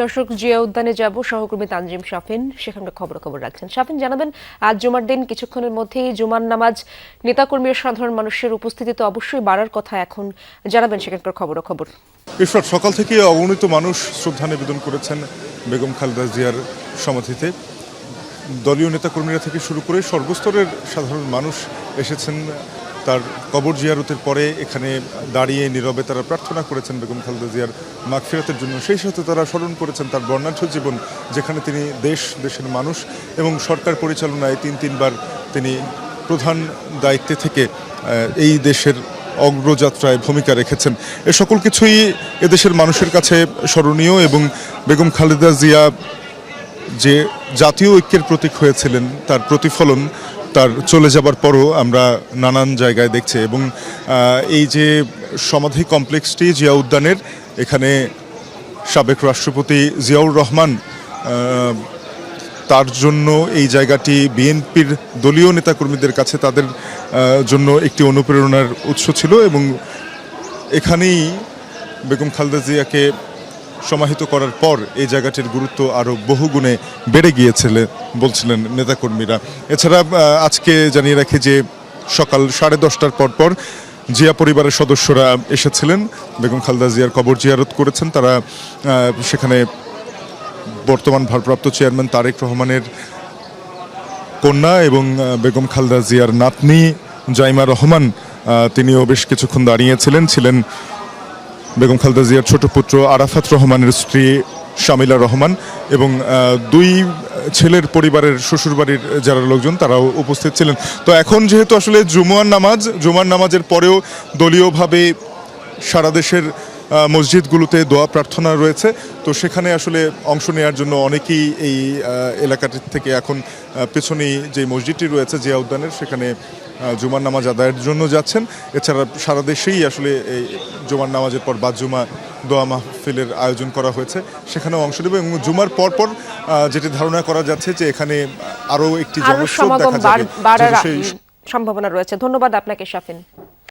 দর্শক, জিয়া উদ্যানে যাব, সহকর্মী তানজিম শাফিন। সেখানকার খবর খবর রাখছেন। শাফিন, জানাবেন, আজ জুমার দিন, কিছুক্ষণের মধ্যেই জুমার নামাজ নেতাকর্মী ও সাধারণ মানুষের উপস্থিতি তো অবশ্যই বাড়ার কথা এখন জানাবেন সেখানকার খবর খবর ঈশ্বর সকাল থেকে অগণিত মানুষ শ্রদ্ধা নিবেদন করেছেন বেগম খালেদা জিয়ার সমাধিতে। দলীয় নেতাকর্মীরা থেকে শুরু করে সর্বস্তরের সাধারণ মানুষ এসেছেন তার কবর জিয়ারতের পরে এখানে দাঁড়িয়ে নীরবে তারা প্রার্থনা করেছেন বেগম খালেদা জিয়ার মাগফিরাতের জন্য। সেই সাথে তারা স্মরণ করেছেন তার বর্ণাঢ্য জীবন, যেখানে তিনি দেশ, দেশের মানুষ এবং সরকার পরিচালনায় তিন, তিনবার তিনি প্রধান দায়িত্বে থেকে এই দেশের অগ্রযাত্রায় ভূমিকা রেখেছেন। এ সকল কিছুই এদেশের মানুষের কাছে স্মরণীয় এবং বেগম খালেদা জিয়া যে জাতীয় ঐক্যের প্রতীক হয়েছিলেন, তার প্রতিফলন তার চলে যাবার পরও আমরা নানান জায়গায় দেখছি এবং এই যে সমাধি কমপ্লেক্সটি জিয়া উদ্যানের এখানে সাবেক রাষ্ট্রপতি জিয়াউর রহমান তার জন্য এই জায়গাটি বিএনপির দলীয় নেতাকর্মীদের কাছে তাদের জন্য একটি অনুপ্রেরণার উৎস ছিল এবং এখানেই বেগম খালেদা জিয়াকে সমাহিত করার পর এই জায়গাটির গুরুত্ব আরও বহুগুণে বেড়ে গিয়েছিল বলছিলেন নেতাকর্মীরা। এছাড়া আজকে জানিয়ে রাখি যে সকাল সাড়ে দশটার পর পর জিয়া পরিবারের সদস্যরা এসেছিলেন। বেগম খালদা জিয়ার কবর জিয়ারত করেছেন। তারা সেখানে বর্তমান ভারপ্রাপ্ত চেয়ারম্যান তারেক রহমানের কন্যা এবং বেগম খালদা জিয়ার নাতনি জাইমা রহমান তিনিও বেশ কিছুক্ষণ দাঁড়িয়েছিলেন। ছিলেন বেগম খালেদা জিয়ার ছোট পুত্র আরাফাত রহমানের স্ত্রী শামিলা রহমান এবং দুই ছেলের পরিবারের শ্বশুরবাড়ির যারা লোকজন, তারাও উপস্থিত ছিলেন। তো এখন যেহেতু আসলে জুমুয়ার নামাজ, জুমার নামাজের পরেও দলীয়ভাবে সারা দেশের মসজিদগুলোতে দোয়া প্রার্থনা রয়েছে, তো সেখানে আসলে অংশ নেওয়ার জন্য অনেকেই এই এলাকাটির থেকে এখন পেছনেই যে মসজিদটি রয়েছে জিয়া উদ্যানের সেখানে জুমার নামাজ আদায়ের জন্য যাচ্ছেন। এছাড়া সারা দেশেই আসলে এই জুমার নামাজের পর বা জুমা দোয়া মাহফিলের আয়োজন করা হয়েছে। সেখানেও অংশ নেবে এবং জুমার পরপর যেটি ধারণা করা যাচ্ছে যে এখানে আরও একটি জনস্রোত দেখা যাবে। সম্ভাবনা রয়েছে। ধন্যবাদ আপনাকে শাফিন।